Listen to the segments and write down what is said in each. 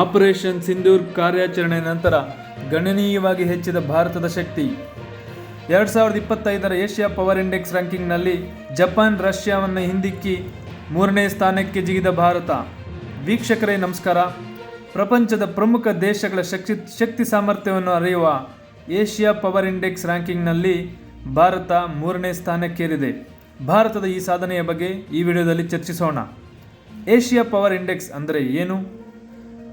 Operation Sindoor ಕಾರ್ಯಾಚರಣೆ ನಂತರ ಗಣನೀಯವಾಗಿ ಹೆಚ್ಚಿದ ಭಾರತದ ಶಕ್ತಿ. ಎರಡು ಸಾವಿರದ ಇಪ್ಪತ್ತೈದರ ಏಷ್ಯಾ ಪವರ್ ಇಂಡೆಕ್ಸ್ ರ್ಯಾಂಕಿಂಗ್ನಲ್ಲಿ ಜಪಾನ್, ರಷ್ಯಾವನ್ನು ಹಿಂದಿಕ್ಕಿ ಮೂರನೇ ಸ್ಥಾನಕ್ಕೆ ಜಿಗಿದ ಭಾರತ. ವೀಕ್ಷಕರೇ, ನಮಸ್ಕಾರ. ಪ್ರಪಂಚದ ಪ್ರಮುಖ ದೇಶಗಳ ಶಕ್ತಿ ಶಕ್ತಿ ಸಾಮರ್ಥ್ಯವನ್ನು ಅರಿಯುವ ಏಷ್ಯಾ ಪವರ್ ಇಂಡೆಕ್ಸ್ ರ್ಯಾಂಕಿಂಗ್ನಲ್ಲಿ ಭಾರತ ಮೂರನೇ ಸ್ಥಾನಕ್ಕೇರಿದೆ. ಭಾರತದ ಈ ಸಾಧನೆಯ ಬಗ್ಗೆ ಈ ವಿಡಿಯೋದಲ್ಲಿ ಚರ್ಚಿಸೋಣ. ಏಷ್ಯಾ ಪವರ್ ಇಂಡೆಕ್ಸ್ ಅಂದರೆ ಏನು?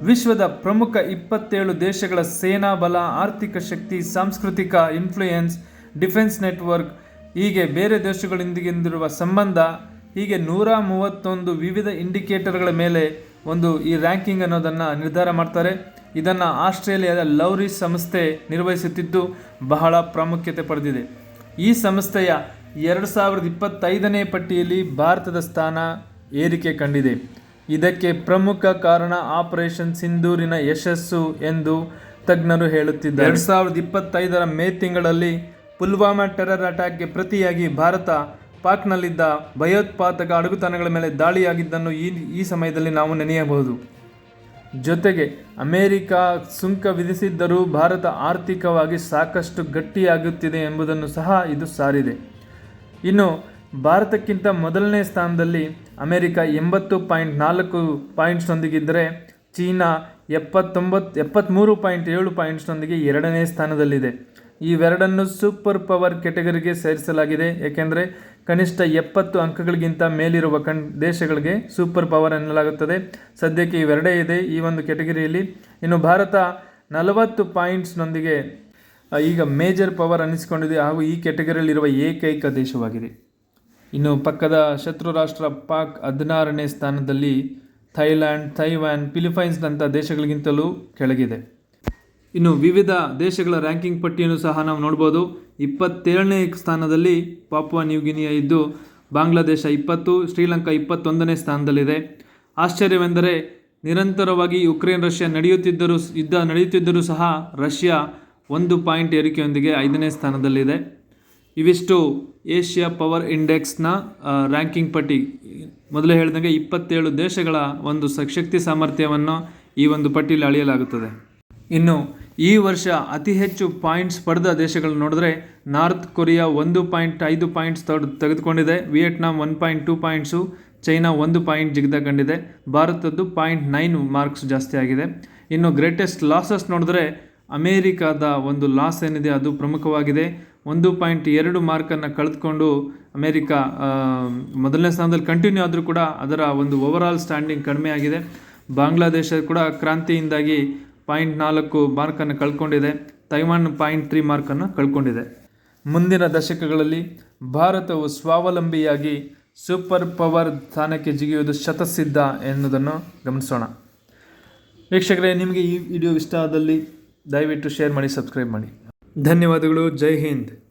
ವಿಶ್ವದ ಪ್ರಮುಖ ಇಪ್ಪತ್ತೇಳು ದೇಶಗಳ ಸೇನಾ ಬಲ, ಆರ್ಥಿಕ ಶಕ್ತಿ, ಸಾಂಸ್ಕೃತಿಕ ಇನ್ಫ್ಲೂಯೆನ್ಸ್ ಡಿಫೆನ್ಸ್ ನೆಟ್ವರ್ಕ್ ಹೀಗೆ ಬೇರೆ ದೇಶಗಳೊಂದಿಗಿರುವ ಸಂಬಂಧ, ಹೀಗೆ ನೂರ ಮೂವತ್ತೊಂದು ವಿವಿಧ ಇಂಡಿಕೇಟರ್ಗಳ ಮೇಲೆ ಒಂದು ಈ ರ್ಯಾಂಕಿಂಗ್ ಅನ್ನೋದನ್ನು ನಿರ್ಧಾರ ಮಾಡ್ತಾರೆ. ಇದನ್ನು ಆಸ್ಟ್ರೇಲಿಯಾದ ಲೌರಿ ಸಂಸ್ಥೆ ನಿರ್ವಹಿಸುತ್ತಿದ್ದು ಬಹಳ ಪ್ರಾಮುಖ್ಯತೆ ಪಡೆದಿದೆ. ಈ ಸಂಸ್ಥೆಯ ಎರಡು ಸಾವಿರದ ಇಪ್ಪತ್ತೈದನೇ ಪಟ್ಟಿಯಲ್ಲಿ ಭಾರತದ ಸ್ಥಾನ ಏರಿಕೆ ಕಂಡಿದೆ. ಇದಕ್ಕೆ ಪ್ರಮುಖ ಕಾರಣ ಆಪರೇಷನ್ ಸಿಂಧೂರಿನ ಯಶಸ್ಸು ಎಂದು ತಜ್ಞರು ಹೇಳುತ್ತಿದ್ದಾರೆ. ಎರಡು ಸಾವಿರದ ಇಪ್ಪತ್ತೈದರ ಮೇ ತಿಂಗಳಲ್ಲಿ ಪುಲ್ವಾಮಾ ಟೆರರ್ ಅಟ್ಯಾಕ್ಗೆ ಪ್ರತಿಯಾಗಿ ಭಾರತ ಪಾಕ್ನಲ್ಲಿದ್ದ ಭಯೋತ್ಪಾದಕ ಅಡಗುತನಗಳ ಮೇಲೆ ದಾಳಿಯಾಗಿದ್ದನ್ನು ಈ ಈ ಸಮಯದಲ್ಲಿ ನಾವು ನೆನೆಯಬಹುದು. ಜೊತೆಗೆ ಅಮೆರಿಕ ಸುಂಕ ವಿಧಿಸಿದ್ದರೂ ಭಾರತ ಆರ್ಥಿಕವಾಗಿ ಸಾಕಷ್ಟು ಗಟ್ಟಿಯಾಗುತ್ತಿದೆ ಎಂಬುದನ್ನು ಸಹ ಇದು ಸಾರಿದೆ. ಇನ್ನು ಭಾರತಕ್ಕಿಂತ ಮೊದಲನೇ ಸ್ಥಾನದಲ್ಲಿ ಅಮೆರಿಕ ಎಂಬತ್ತು ಪಾಯಿಂಟ್ ನಾಲ್ಕು ಪಾಯಿಂಟ್ಸ್ನೊಂದಿಗಿದ್ದರೆ ಚೀನಾ ಎಪ್ಪತ್ತೊಂಬತ್ತು ಎಪ್ಪತ್ತ್ಮೂರು ಪಾಯಿಂಟ್ ಏಳು ಪಾಯಿಂಟ್ಸ್ನೊಂದಿಗೆ ಎರಡನೇ ಸ್ಥಾನದಲ್ಲಿದೆ. ಇವೆರಡನ್ನು ಸೂಪರ್ ಪವರ್ ಕೆಟಗರಿಗೆ ಸೇರಿಸಲಾಗಿದೆ. ಏಕೆಂದರೆ ಕನಿಷ್ಠ ಎಪ್ಪತ್ತು ಅಂಕಗಳಿಗಿಂತ ಮೇಲಿರುವ ಕಣ್, ದೇಶಗಳಿಗೆ ಸೂಪರ್ ಪವರ್ ಎನ್ನಲಾಗುತ್ತದೆ. ಸದ್ಯಕ್ಕೆ ಇವೆರಡೇ ಇದೆ ಈ ಒಂದು ಕೆಟಗರಿಯಲ್ಲಿ ಇನ್ನು ಭಾರತ ನಲವತ್ತು ಪಾಯಿಂಟ್ಸ್ನೊಂದಿಗೆ ಈಗ ಮೇಜರ್ ಪವರ್ ಅನ್ನಿಸಿಕೊಂಡಿದೆ ಹಾಗೂ ಈ ಕೆಟಗರಿಯಲ್ಲಿರುವ ಏಕೈಕ ದೇಶವಾಗಿದೆ. ಇನ್ನು ಪಕ್ಕದ ಶತ್ರು ರಾಷ್ಟ್ರ ಪಾಕ್ ಹದಿನಾರನೇ ಸ್ಥಾನದಲ್ಲಿ ಥೈಲ್ಯಾಂಡ್, ತೈವಾನ್ ಫಿಲಿಪೈನ್ಸ್ನಂಥ ದೇಶಗಳಿಗಿಂತಲೂ ಕೆಳಗಿದೆ. ಇನ್ನು ವಿವಿಧ ದೇಶಗಳ ರ್ಯಾಂಕಿಂಗ್ ಪಟ್ಟಿಯನ್ನು ಸಹ ನಾವು ನೋಡ್ಬೋದು. ಇಪ್ಪತ್ತೇಳನೇ ಸ್ಥಾನದಲ್ಲಿ ಪಾಪುವಾ ನ್ಯೂಗಿನಿಯಾ ಇದ್ದು, ಬಾಂಗ್ಲಾದೇಶ ಇಪ್ಪತ್ತು, ಶ್ರೀಲಂಕಾ ಇಪ್ಪತ್ತೊಂದನೇ ಸ್ಥಾನದಲ್ಲಿದೆ. ಆಶ್ಚರ್ಯವೆಂದರೆ, ನಿರಂತರವಾಗಿ ಯುಕ್ರೇನ್, ರಷ್ಯಾ ನಡೆಯುತ್ತಿದ್ದರೂ, ಯುದ್ಧ ನಡೆಯುತ್ತಿದ್ದರೂ ಸಹ ರಷ್ಯಾ ಒಂದು ಪಾಯಿಂಟ್ ಏರಿಕೆಯೊಂದಿಗೆ ಐದನೇ ಸ್ಥಾನದಲ್ಲಿದೆ. ಇವಿಷ್ಟು ಏಷ್ಯಾ ಪವರ್ ಇಂಡೆಕ್ಸ್ನ ರ್ಯಾಂಕಿಂಗ್ ಪಟ್ಟಿ. ಮೊದಲೇ ಹೇಳಿದಂಗೆ ಇಪ್ಪತ್ತೇಳು ದೇಶಗಳ ಒಂದು ಸಶಕ್ತಿ ಶಕ್ತಿ ಸಾಮರ್ಥ್ಯವನ್ನು ಈ ಒಂದು ಪಟ್ಟಿಯಲ್ಲಿ ಅಳೆಯಲಾಗುತ್ತದೆ. ಇನ್ನು, ಈ ವರ್ಷ ಅತಿ ಹೆಚ್ಚು ಪಾಯಿಂಟ್ಸ್ ಪಡೆದ ದೇಶಗಳನ್ನ ನೋಡಿದ್ರೆ, ನಾರ್ತ್ ಕೊರಿಯಾ ಒಂದು ಪಾಯಿಂಟ್ ಐದು ಪಾಯಿಂಟ್ಸ್ ತೆಗೆದುಕೊಂಡಿದೆ, Vietnam one point two points, China ಒಂದು ಪಾಯಿಂಟ್ ಜಿಗಿದ ಕಂಡಿದೆ ಭಾರತದ್ದು ಪಾಯಿಂಟ್ ನೈನ್ ಮಾರ್ಕ್ಸ್ ಜಾಸ್ತಿ ಆಗಿದೆ. ಇನ್ನು, ಗ್ರೇಟೆಸ್ಟ್ ಲಾಸಸ್ ನೋಡಿದ್ರೆ ಅಮೇರಿಕಾದ ಒಂದು ಲಾಸ್ ಏನಿದೆ ಅದು ಪ್ರಮುಖವಾಗಿದೆ. ಒಂದು ಪಾಯಿಂಟ್ ಎರಡು ಮಾರ್ಕನ್ನು ಕಳೆದುಕೊಂಡು ಅಮೇರಿಕಾ ಮೊದಲನೇ ಸ್ಥಾನದಲ್ಲಿ ಕಂಟಿನ್ಯೂ ಆದರೂ ಕೂಡ ಅದರ ಒಂದು ಓವರಾಲ್ ಸ್ಟ್ಯಾಂಡಿಂಗ್ ಕಡಿಮೆ ಆಗಿದೆ. ಬಾಂಗ್ಲಾದೇಶ ಕೂಡ ಕ್ರಾಂತಿಯಿಂದಾಗಿ ಪಾಯಿಂಟ್ ನಾಲ್ಕು ಮಾರ್ಕನ್ನು ಕಳ್ಕೊಂಡಿದೆ. ತೈವಾನ್ ಪಾಯಿಂಟ್ ತ್ರೀ ಮಾರ್ಕನ್ನು ಕಳ್ಕೊಂಡಿದೆ. ಮುಂದಿನ ದಶಕಗಳಲ್ಲಿ ಭಾರತವು ಸ್ವಾವಲಂಬಿಯಾಗಿ ಸೂಪರ್ ಪವರ್ ಸ್ಥಾನಕ್ಕೆ ಜಿಗಿಯುವುದು ಶತಸಿದ್ಧ ಎನ್ನುವುದನ್ನು ಗಮನಿಸೋಣ. ವೀಕ್ಷಕರೇ, ನಿಮಗೆ ಈ ವಿಡಿಯೋ ಇಷ್ಟ ಆದಲ್ಲಿ ದಯವಿಟ್ಟು ಶೇರ್ ಮಾಡಿ ಸಬ್ಸ್ಕ್ರೈಬ್ ಮಾಡಿ. ಧನ್ಯವಾದಗಳು. ಜೈ ಹಿಂದ್.